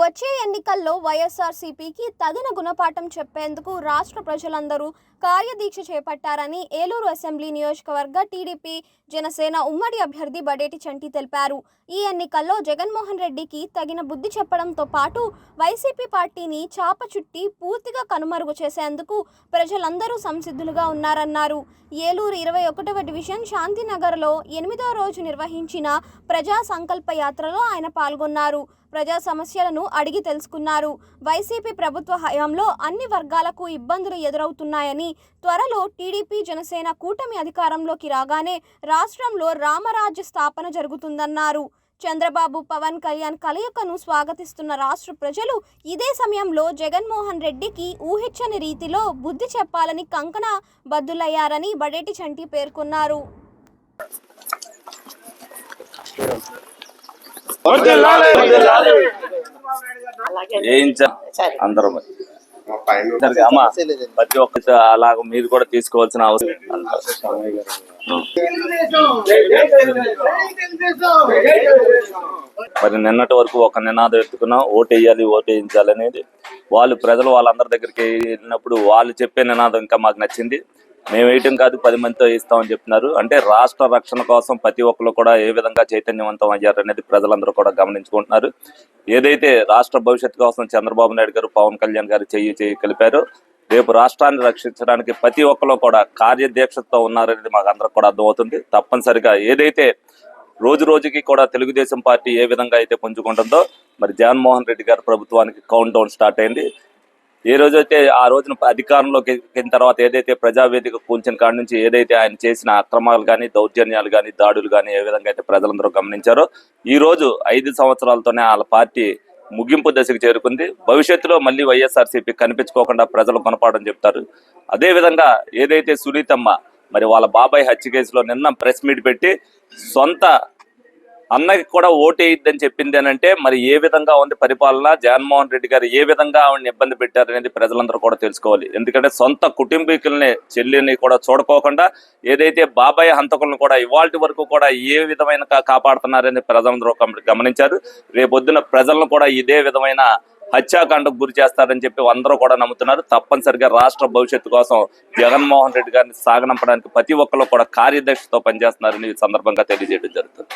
వచ్చే ఎన్నికల్లో వైఎస్ఆర్సీపీకి తగిన గుణపాఠం చెప్పేందుకు రాష్ట్ర ప్రజలందరూ కార్యదీక్ష చేపట్టారని ఏలూరు అసెంబ్లీ నియోజకవర్గ టీడీపీ జనసేన ఉమ్మడి అభ్యర్థి బడేటి చంటి తెలిపారు. ఈ ఎన్నికల్లో జగన్మోహన్ రెడ్డికి తగిన బుద్ధి చెప్పడంతో పాటు వైసీపీ పార్టీని చాప చుట్టి పూర్తిగా కనుమరుగు చేసేందుకు ప్రజలందరూ సంసిద్ధులుగా ఉన్నారన్నారు. ఏలూరు ఇరవై ఒకటవ డివిజన్ శాంతినగర్లో ఎనిమిదో రోజు నిర్వహించిన ప్రజా సంకల్ప యాత్రలో ఆయన పాల్గొన్నారు. ప్రజా సమస్యలను అడిగి తెలుసుకున్నారు. వైసీపీ ప్రభుత్వ హయాంలో అన్ని వర్గాలకు ఇబ్బందులు ఎదురవుతున్నాయని త్వరలో టీడీపీ జనసేన కూటమి అధికారంలోకి రాగానే రాష్ట్రంలో రామరాజ్య స్థాపన జరుగుతుందన్నారు. చంద్రబాబు పవన్ కళ్యాణ్ కలయికను స్వాగతిస్తున్న రాష్ట్ర ప్రజలు ఇదే సమయంలో జగన్మోహన్ రెడ్డికి ఊహించని రీతిలో బుద్ధి చెప్పాలని కంకణ బద్దులయ్యారని బడేటి చంటి పేర్కొన్నారు. అందరం. అమ్మా ప్రతి ఒక్క అలాగ మీరు కూడా తీసుకోవాల్సిన అవసరం మరి నిన్నటి వరకు ఒక నినాదం ఎత్తుకున్నాం ఓటు వేయాలి ఓటు వేయించాలి అనేది. వాళ్ళు ప్రజలు వాళ్ళందరి దగ్గరికి వెళ్ళినప్పుడు వాళ్ళు చెప్పే నినాదం ఇంకా మాకు నచ్చింది. మేము వేయటం కాదు పది మందితో వేస్తామని చెప్తున్నారు అంటే రాష్ట్ర రక్షణ కోసం ప్రతి ఒక్కరు కూడా ఏ విధంగా చైతన్యవంతం అయ్యారు అనేది ప్రజలందరూ కూడా గమనించుకుంటున్నారు. ఏదైతే రాష్ట్ర భవిష్యత్తు కోసం చంద్రబాబు నాయుడు గారు పవన్ కళ్యాణ్ గారు చెయ్యి చెయ్యి కలిపారు రేపు రాష్ట్రాన్ని రక్షించడానికి ప్రతి ఒక్కరు కూడా కార్యదీక్షతో ఉన్నారనేది మాకు అందరికి కూడా అర్థమవుతుంది. తప్పనిసరిగా ఏదైతే రోజు రోజుకి కూడా తెలుగుదేశం పార్టీ ఏ విధంగా అయితే పుంజుకుంటుందో మరి జగన్మోహన్ రెడ్డి గారి ప్రభుత్వానికి కౌంట్ డౌన్ స్టార్ట్ అయింది. ఏ రోజైతే ఆ రోజున అధికారంలోకి ఎక్కిన తర్వాత ఏదైతే ప్రజావేదిక కూల్చిన కాడి నుంచి ఏదైతే ఆయన చేసిన అక్రమాలు కానీ దౌర్జన్యాలు కానీ దాడులు కానీ ఏ విధంగా అయితే ప్రజలందరూ గమనించారో ఈ రోజు ఐదు సంవత్సరాలతోనే వాళ్ళ పార్టీ ముగింపు దశకు చేరుకుంది. భవిష్యత్తులో మళ్ళీ వైఎస్ఆర్సీపీ కనిపించుకోకుండా ప్రజలు కొనపాడని చెప్తారు. అదే విధంగా ఏదైతే సునీతమ్మ మరి వాళ్ళ బాబాయ్ హత్య కేసులో నిన్న ప్రెస్ మీట్ పెట్టి సొంత అన్నకి కూడా ఓటు వేయద్దని చెప్పింది అని అంటే మరి ఏ విధంగా ఉంది పరిపాలన? జగన్మోహన్ రెడ్డి గారు ఏ విధంగా ఆవిడని ఇబ్బంది పెట్టారు అనేది ప్రజలందరూ కూడా తెలుసుకోవాలి. ఎందుకంటే సొంత కుటుంబీకుల్ని చెల్లిని కూడా చూడకోకుండా ఏదైతే బాబాయ్ హంతకులను కూడా ఇవాళ వరకు కూడా ఏ విధమైన కాపాడుతున్నారని ప్రజలందరూ గమనించారు. రేపొద్దున ప్రజలను కూడా ఇదే విధమైన హత్యాకాండకు గురి చేస్తారని చెప్పి అందరూ కూడా నమ్ముతున్నారు. తప్పనిసరిగా రాష్ట్ర భవిష్యత్తు కోసం జగన్మోహన్ రెడ్డి గారిని సాగనంపడానికి ప్రతి ఒక్కరు కూడా కార్యదర్శితో పనిచేస్తున్నారని ఈ సందర్భంగా తెలియజేయడం జరుగుతుంది.